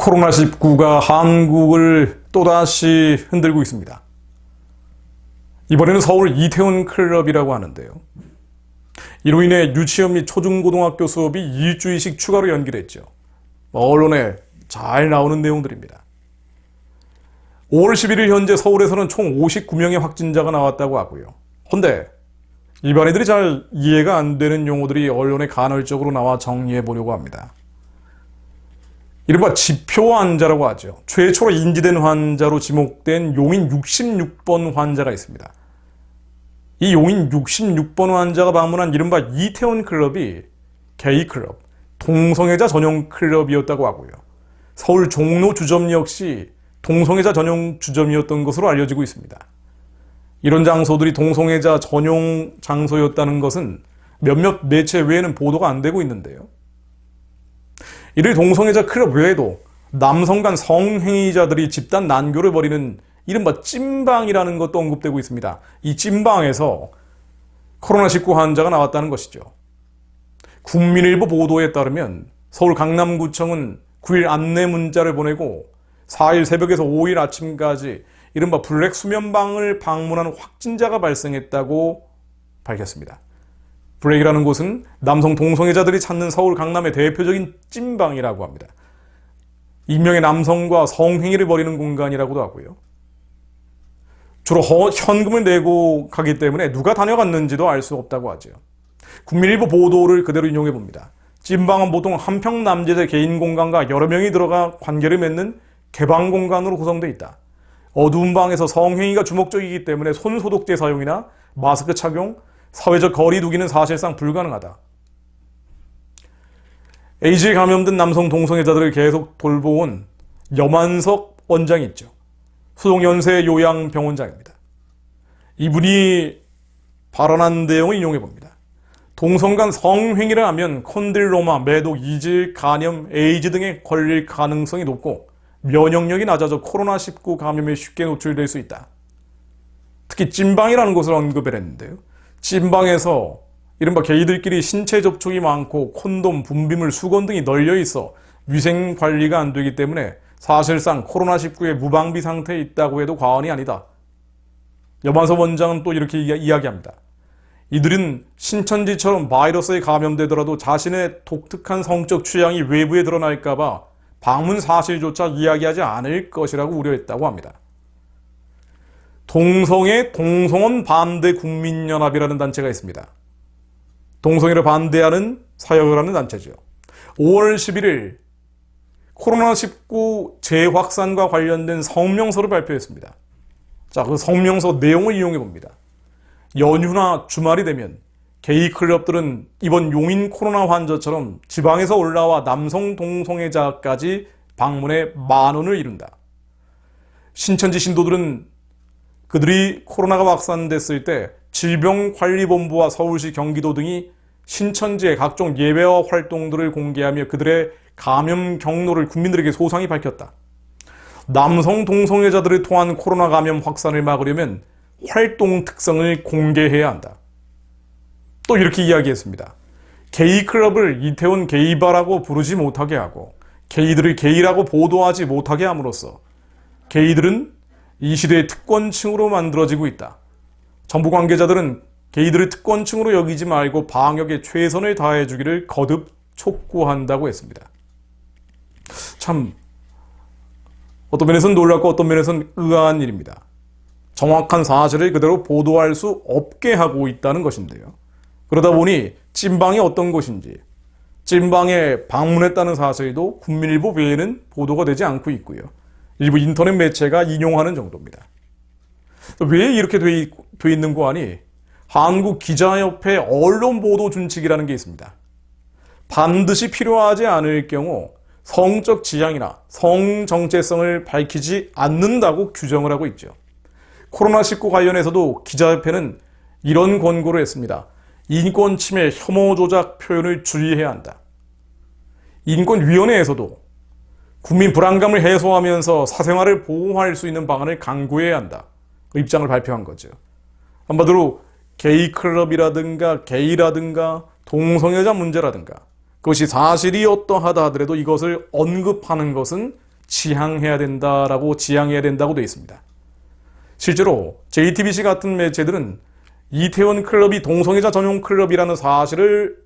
코로나19가 한국을 또다시 흔들고 있습니다. 이번에는 서울 이태원 클럽이라고 하는데요. 이로 인해 유치원 및 초중고등학교 수업이 일주일씩 추가로 연기됐죠. 언론에 잘 나오는 내용들입니다. 5월 11일 현재 서울에서는 총 59명의 확진자가 나왔다고 하고요. 헌데 일반인들이 잘 이해가 안 되는 용어들이 언론에 간헐적으로 나와 정리해 보려고 합니다. 이른바 지표 환자라고 하죠. 최초로 인지된 환자로 지목된 용인 66번 환자가 있습니다. 이 용인 66번 환자가 방문한 이른바 이태원 클럽이 게이 클럽, 동성애자 전용 클럽이었다고 하고요. 서울 종로 주점 역시 동성애자 전용 주점이었던 것으로 알려지고 있습니다. 이런 장소들이 동성애자 전용 장소였다는 것은 몇몇 매체 외에는 보도가 안 되고 있는데요. 이를 동성애자 클럽 외에도 남성 간 성행위자들이 집단 난교를 벌이는 이른바 찐방이라는 것도 언급되고 있습니다. 이 찐방에서 코로나19 환자가 나왔다는 것이죠. 국민일보 보도에 따르면 서울 강남구청은 9일 안내 문자를 보내고 4일 새벽에서 5일 아침까지 이른바 블랙 수면방을 방문한 확진자가 발생했다고 밝혔습니다. 블랙이라는 곳은 남성 동성애자들이 찾는 서울 강남의 대표적인 찐방이라고 합니다. 익명의 남성과 성행위를 벌이는 공간이라고도 하고요. 주로 허- 현금을 내고 가기 때문에 누가 다녀갔는지도 알 수 없다고 하죠. 국민일보 보도를 그대로 인용해 봅니다. 찐방은 보통 한평 남짓의 개인 공간과 여러 명이 들어가 관계를 맺는 개방 공간으로 구성되어 있다. 어두운 방에서 성행위가 주목적이기 때문에 손 소독제 사용이나 마스크 착용, 사회적 거리 두기는 사실상 불가능하다. 에이즈에 감염된 남성 동성애자들을 계속 돌보온 여만석 원장이 있죠. 수동연세 요양병원장입니다. 이분이 발언한 내용을 인용해 봅니다. 동성 간 성행위를 하면 콘딜로마, 매독, 이질, 간염, 에이즈 등에 걸릴 가능성이 높고 면역력이 낮아져 코로나19 감염에 쉽게 노출될 수 있다. 특히 찐방이라는 곳을 언급을 했는데요. 찐방에서 이른바 게이들끼리 신체 접촉이 많고 콘돔, 분비물, 수건 등이 널려 있어 위생 관리가 안 되기 때문에 사실상 코로나19의 무방비 상태에 있다고 해도 과언이 아니다. 여만서 원장은 또 이렇게 이야- 이야기합니다. 이들은 신천지처럼 바이러스에 감염되더라도 자신의 독특한 성적 취향이 외부에 드러날까봐 방문 사실조차 이야기하지 않을 것이라고 우려했다고 합니다. 동성애 동성원 반대 국민연합이라는 단체가 있습니다. 동성애를 반대하는 사역을 하는 단체죠. 5월 11일 코로나19 재확산과 관련된 성명서를 발표했습니다. 자, 그 성명서 내용을 이용해 봅니다. 연휴나 주말이 되면 게이 클럽들은 이번 용인 코로나 환자처럼 지방에서 올라와 남성 동성애자까지 방문해 만 원을 이룬다. 신천지 신도들은 그들이 코로나가 확산됐을 때 질병관리본부와 서울시 경기도 등이 신천지의 각종 예배와 활동들을 공개하며 그들의 감염 경로를 국민들에게 소상히 밝혔다. 남성 동성애자들을 통한 코로나 감염 확산을 막으려면 활동 특성을 공개해야 한다. 또 이렇게 이야기했습니다. 게이 클럽을 이태원 게이바라고 부르지 못하게 하고 게이들을 게이라고 보도하지 못하게 함으로써 게이들은 이 시대의 특권층으로 만들어지고 있다. 정부 관계자들은 게이들을 특권층으로 여기지 말고 방역에 최선을 다해 주기를 거듭 촉구한다고 했습니다. 참 어떤 면에서는 놀랍고 어떤 면에서는 의아한 일입니다. 정확한 사실을 그대로 보도할 수 없게 하고 있다는 것인데요. 그러다 보니 찐방이 어떤 곳인지, 찐방에 방문했다는 사실도 국민일보 외에는 보도가 되지 않고 있고요. 일부 인터넷 매체가 인용하는 정도입니다. 왜 이렇게 돼, 있, 돼 있는 거 아니? 한국 기자협회 언론 보도 준칙이라는 게 있습니다. 반드시 필요하지 않을 경우 성적 지향이나 성 정체성을 밝히지 않는다고 규정을 하고 있죠. 코로나19 관련해서도 기자협회는 이런 권고를 했습니다. 인권 침해, 혐오 조작 표현을 주의해야 한다. 인권위원회에서도 국민 불안감을 해소하면서 사생활을 보호할 수 있는 방안을 강구해야 한다. 입장을 발표한 거죠. 한마디로 게이 클럽이라든가 게이라든가 동성애자 문제라든가 그것이 사실이 어떠하다 하더라도 이것을 언급하는 것은 지향해야 된다라고 지향해야 된다고 되어 있습니다. 실제로 JTBC 같은 매체들은 이태원 클럽이 동성애자 전용 클럽이라는 사실을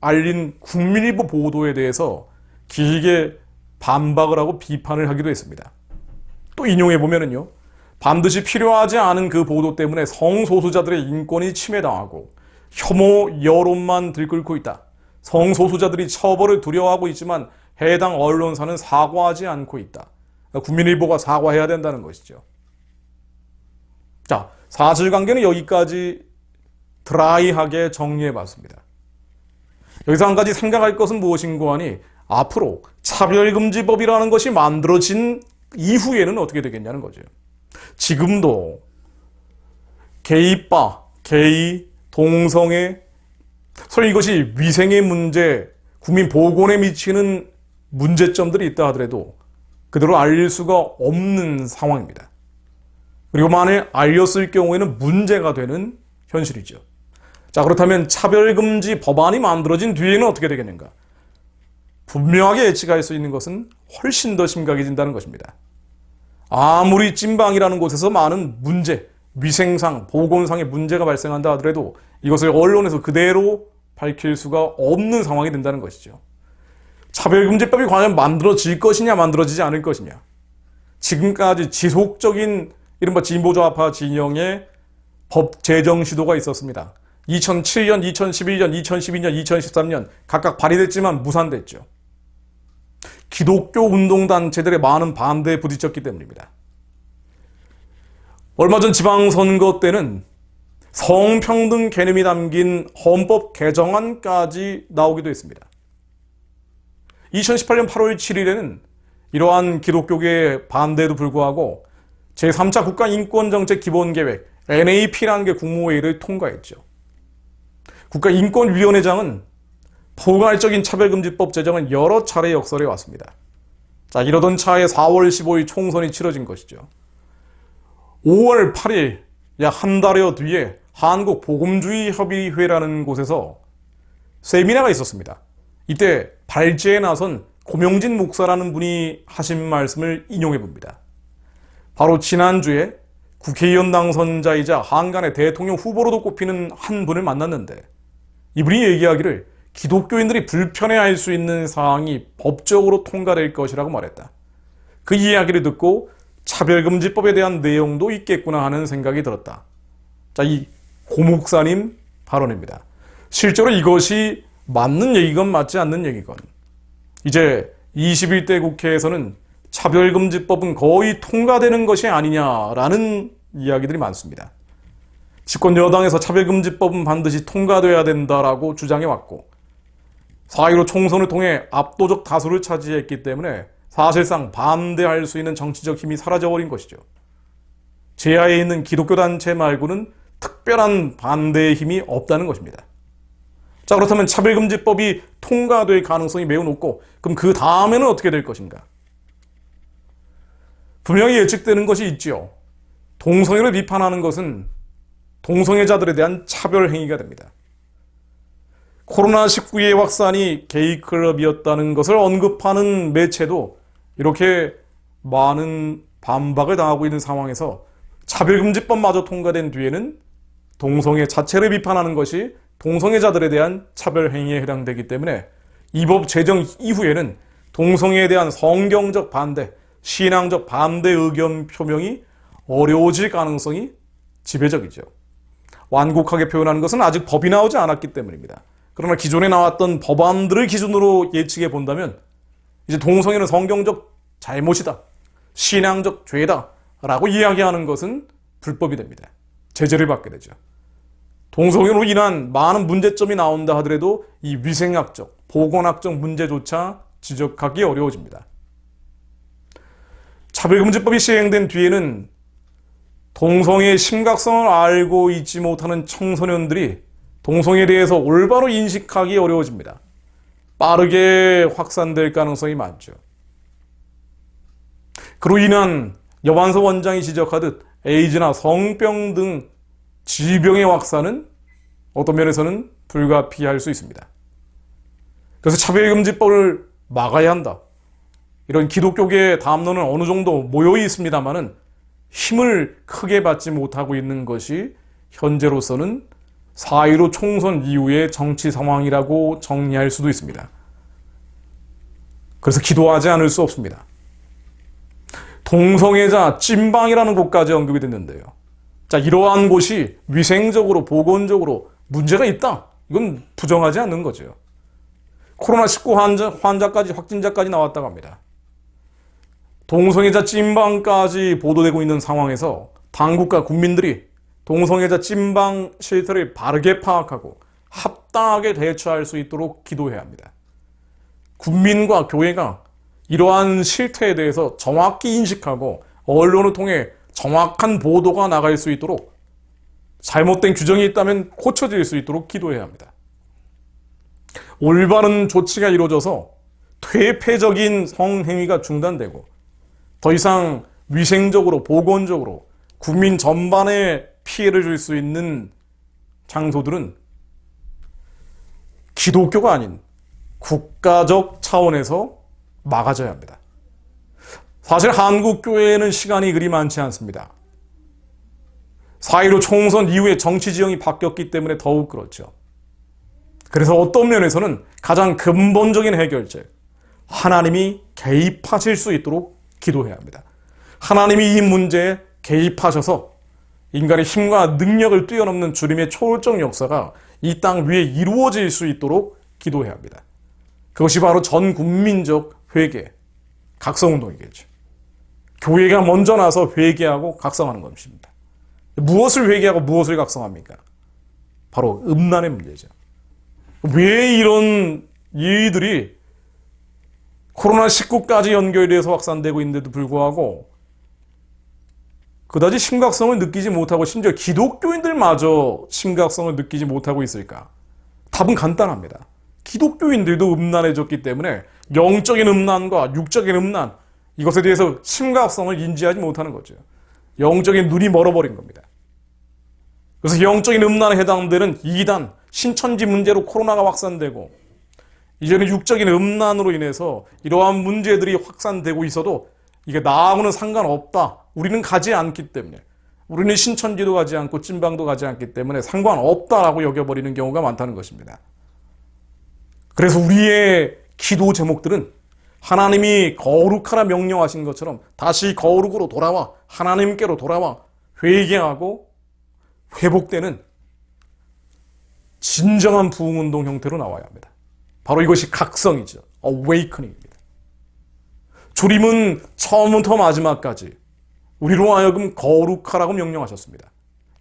알린 국민일보 보도에 대해서 길게 반박을 하고 비판을 하기도 했습니다. 또 인용해 보면은요. 반드시 필요하지 않은 그 보도 때문에 성소수자들의 인권이 침해당하고 혐오 여론만 들끓고 있다. 성소수자들이 처벌을 두려워하고 있지만 해당 언론사는 사과하지 않고 있다. 그러니까 국민일보가 사과해야 된다는 것이죠. 자, 사실관계는 여기까지 드라이하게 정리해 봤습니다. 여기서 한 가지 생각할 것은 무엇인고 하니 앞으로 차별금지법이라는 것이 만들어진 이후에는 어떻게 되겠냐는 거죠. 지금도 게이바, 게이, 동성애, 설령 이것이 위생의 문제, 국민 보건에 미치는 문제점들이 있다 하더라도 그대로 알릴 수가 없는 상황입니다. 그리고 만에 알렸을 경우에는 문제가 되는 현실이죠. 자, 그렇다면 차별금지 법안이 만들어진 뒤에는 어떻게 되겠는가? 분명하게 예측할 수 있는 것은 훨씬 더 심각해진다는 것입니다. 아무리 찐방이라는 곳에서 많은 문제, 위생상, 보건상의 문제가 발생한다 하더라도 이것을 언론에서 그대로 밝힐 수가 없는 상황이 된다는 것이죠. 차별금지법이 과연 만들어질 것이냐, 만들어지지 않을 것이냐. 지금까지 지속적인 이른바 진보좌파 진영의 법 제정 시도가 있었습니다. 2007년, 2011년, 2012년, 2013년 각각 발의됐지만 무산됐죠. 기독교 운동단체들의 많은 반대에 부딪혔기 때문입니다. 얼마 전 지방선거 때는 성평등 개념이 담긴 헌법 개정안까지 나오기도 했습니다. 2018년 8월 7일에는 이러한 기독교계의 반대에도 불구하고 제3차 국가인권정책 기본계획 NAP라는 게 국무회의를 통과했죠. 국가인권위원회장은 포괄적인 차별금지법 제정은 여러 차례 역설해 왔습니다. 자, 이러던 차에 4월 15일 총선이 치러진 것이죠. 5월 8일, 약 한 달여 뒤에 한국복음주의 협의회라는 곳에서 세미나가 있었습니다. 이때 발제에 나선 고명진 목사라는 분이 하신 말씀을 인용해 봅니다. 바로 지난주에 국회의원 당선자이자 한간의 대통령 후보로도 꼽히는 한 분을 만났는데 이분이 얘기하기를 기독교인들이 불편해할 수 있는 사항이 법적으로 통과될 것이라고 말했다. 그 이야기를 듣고 차별금지법에 대한 내용도 있겠구나 하는 생각이 들었다. 자, 이 고목사님 발언입니다. 실제로 이것이 맞는 얘기건 맞지 않는 얘기건. 이제 21대 국회에서는 차별금지법은 거의 통과되는 것이 아니냐라는 이야기들이 많습니다. 집권 여당에서 차별금지법은 반드시 통과돼야 된다라고 주장해 왔고 4.15 총선을 통해 압도적 다수를 차지했기 때문에 사실상 반대할 수 있는 정치적 힘이 사라져버린 것이죠. 제하에 있는 기독교 단체 말고는 특별한 반대의 힘이 없다는 것입니다. 자, 그렇다면 차별금지법이 통과될 가능성이 매우 높고, 그럼 그 다음에는 어떻게 될 것인가? 분명히 예측되는 것이 있지요. 동성애를 비판하는 것은 동성애자들에 대한 차별 행위가 됩니다. 코로나19의 확산이 게이클럽이었다는 것을 언급하는 매체도 이렇게 많은 반박을 당하고 있는 상황에서 차별금지법마저 통과된 뒤에는 동성애 자체를 비판하는 것이 동성애자들에 대한 차별 행위에 해당되기 때문에 이 법 제정 이후에는 동성애에 대한 성경적 반대, 신앙적 반대 의견 표명이 어려워질 가능성이 지배적이죠. 완곡하게 표현하는 것은 아직 법이 나오지 않았기 때문입니다. 그러나 기존에 나왔던 법안들을 기준으로 예측해 본다면 이제 동성애는 성경적 잘못이다. 신앙적 죄다. 라고 이야기하는 것은 불법이 됩니다. 제재를 받게 되죠. 동성애로 인한 많은 문제점이 나온다 하더라도 이 위생학적, 보건학적 문제조차 지적하기 어려워집니다. 차별금지법이 시행된 뒤에는 동성애의 심각성을 알고 있지 못하는 청소년들이 동성애에 대해서 올바로 인식하기 어려워집니다. 빠르게 확산될 가능성이 많죠. 그로 인한 여반서 원장이 지적하듯 에이즈나 성병 등 질병의 확산은 어떤 면에서는 불가피할 수 있습니다. 그래서 차별금지법을 막아야 한다. 이런 기독교계의 담론은 어느 정도 모여 있습니다만은 힘을 크게 받지 못하고 있는 것이 현재로서는 4.15 총선 이후의 정치 상황이라고 정리할 수도 있습니다. 그래서 기도하지 않을 수 없습니다. 동성애자 찐방이라는 곳까지 언급이 됐는데요. 자, 이러한 곳이 위생적으로, 보건적으로 문제가 있다. 이건 부정하지 않는 거죠. 코로나19 환자, 환자까지, 확진자까지 나왔다고 합니다. 동성애자 찐방까지 보도되고 있는 상황에서 당국과 국민들이 동성애자 찐방 실태를 바르게 파악하고 합당하게 대처할 수 있도록 기도해야 합니다. 국민과 교회가 이러한 실태에 대해서 정확히 인식하고 언론을 통해 정확한 보도가 나갈 수 있도록 잘못된 규정이 있다면 고쳐질 수 있도록 기도해야 합니다. 올바른 조치가 이루어져서 퇴폐적인 성행위가 중단되고 더 이상 위생적으로 보건적으로 국민 전반에 피해를 줄 수 있는 장소들은 기독교가 아닌 국가적 차원에서 막아져야 합니다. 사실 한국 교회에는 시간이 그리 많지 않습니다. 4.15 총선 이후에 정치 지형이 바뀌었기 때문에 더욱 그렇죠. 그래서 어떤 면에서는 가장 근본적인 해결책, 하나님이 개입하실 수 있도록 기도해야 합니다. 하나님이 이 문제에 개입하셔서 인간의 힘과 능력을 뛰어넘는 주님의 초월적 역사가 이 땅 위에 이루어질 수 있도록 기도해야 합니다. 그것이 바로 전 국민적 회개, 각성운동이겠죠. 교회가 먼저 나서 회개하고 각성하는 것입니다. 무엇을 회개하고 무엇을 각성합니까? 바로 음란의 문제죠. 왜 이런 일들이 코로나19까지 연결돼서 확산되고 있는데도 불구하고 그다지 심각성을 느끼지 못하고 심지어 기독교인들마저 심각성을 느끼지 못하고 있을까? 답은 간단합니다. 기독교인들도 음란해졌기 때문에 영적인 음란과 육적인 음란 이것에 대해서 심각성을 인지하지 못하는 거죠. 영적인 눈이 멀어버린 겁니다. 그래서 영적인 음란에 해당되는 이단, 신천지 문제로 코로나가 확산되고 이제는 육적인 음란으로 인해서 이러한 문제들이 확산되고 있어도 이게 나하고는 상관없다. 우리는 가지 않기 때문에 우리는 신천지도 가지 않고 찐방도 가지 않기 때문에 상관없다라고 여겨버리는 경우가 많다는 것입니다. 그래서 우리의 기도 제목들은 하나님이 거룩하라 명령하신 것처럼 다시 거룩으로 돌아와 하나님께로 돌아와 회개하고 회복되는 진정한 부흥운동 형태로 나와야 합니다. 바로 이것이 각성이죠. awakening입니다. 주님은 처음부터 마지막까지 우리로 하여금 거룩하라고 명령하셨습니다.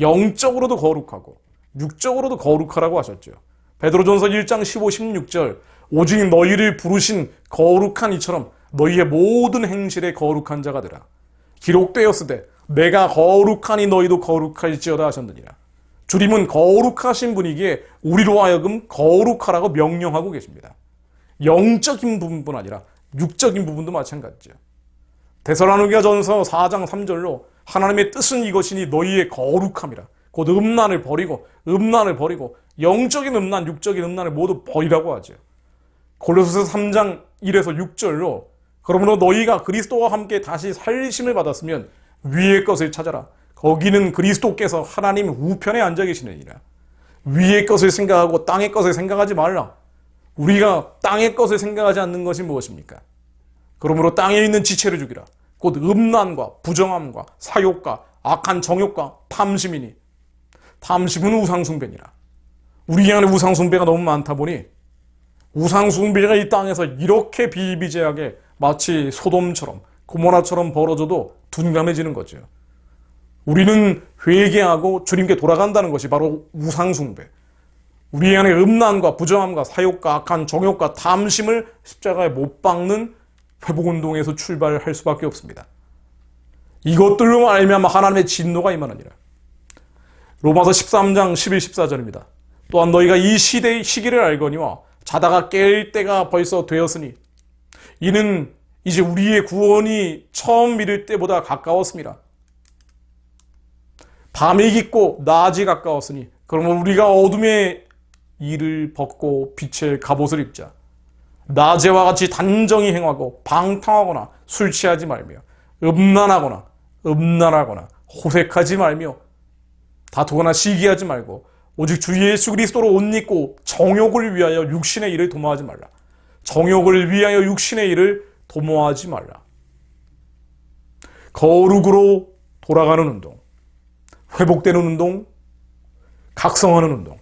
영적으로도 거룩하고 육적으로도 거룩하라고 하셨죠. 베드로전서 1장 15, 16절 오직 너희를 부르신 거룩한 이처럼 너희의 모든 행실에 거룩한 자가 되라. 기록되었으되 내가 거룩하니 너희도 거룩할지어다 하셨느니라. 주님은 거룩하신 분이기에 우리로 하여금 거룩하라고 명령하고 계십니다. 영적인 부분뿐 아니라 육적인 부분도 마찬가지죠. 데살로니가 전서 4장 3절로 하나님의 뜻은 이것이니 너희의 거룩함이라. 곧 음란을 버리고 음란을 버리고 영적인 음란, 육적인 음란을 모두 버리라고 하죠. 골로새서 3장 1에서 6절로 그러므로 너희가 그리스도와 함께 다시 살리심을 받았으면 위의 것을 찾아라. 거기는 그리스도께서 하나님 우편에 앉아 계시느니라. 위의 것을 생각하고 땅의 것을 생각하지 말라. 우리가 땅의 것을 생각하지 않는 것이 무엇입니까? 그러므로 땅에 있는 지체를 죽이라. 곧 음란과 부정함과 사욕과 악한 정욕과 탐심이니 탐심은 우상숭배니라. 우리 안에 우상숭배가 너무 많다 보니 우상숭배가 이 땅에서 이렇게 비비제하게 마치 소돔처럼 고모라처럼 벌어져도 둔감해지는 거죠. 우리는 회개하고 주님께 돌아간다는 것이 바로 우상숭배. 우리 안에 음란과 부정함과 사욕과 악한 정욕과 탐심을 십자가에 못 박는 회복운동에서 출발할 수밖에 없습니다. 이것들로 말미암아 하나님의 진노가 임하느니라. 로마서 13장 11, 14절입니다. 또한 너희가 이 시대의 시기를 알거니와 자다가 깰 때가 벌써 되었으니 이는 이제 우리의 구원이 처음 믿을 때보다 가까웠습니다. 밤이 깊고 낮이 가까웠으니 그러면 우리가 어둠의 이를 벗고 빛의 갑옷을 입자. 낮에와 같이 단정히 행하고 방탕하거나 술 취하지 말며 음란하거나 음란하거나 호색하지 말며 다투거나 시기하지 말고 오직 주 예수 그리스도로 옷 입고 정욕을 위하여 육신의 일을 도모하지 말라. 정욕을 위하여 육신의 일을 도모하지 말라. 거룩으로 돌아가는 운동, 회복되는 운동, 각성하는 운동.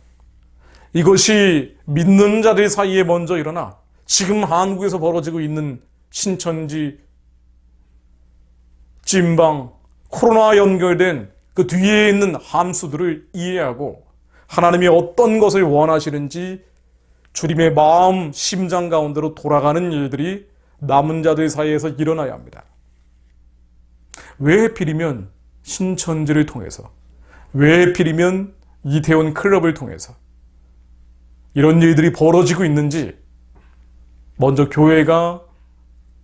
이것이 믿는 자들 사이에 먼저 일어나 지금 한국에서 벌어지고 있는 신천지, 찐방, 코로나 연결된 그 뒤에 있는 함수들을 이해하고 하나님이 어떤 것을 원하시는지 주님의 마음, 심장 가운데로 돌아가는 일들이 남은 자들 사이에서 일어나야 합니다. 왜 하필이면 신천지를 통해서, 왜 하필이면 이태원 클럽을 통해서 이런 일들이 벌어지고 있는지 먼저 교회가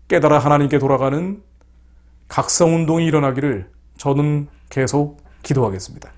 깨달아 하나님께 돌아가는 각성운동이 일어나기를 저는 계속 기도하겠습니다.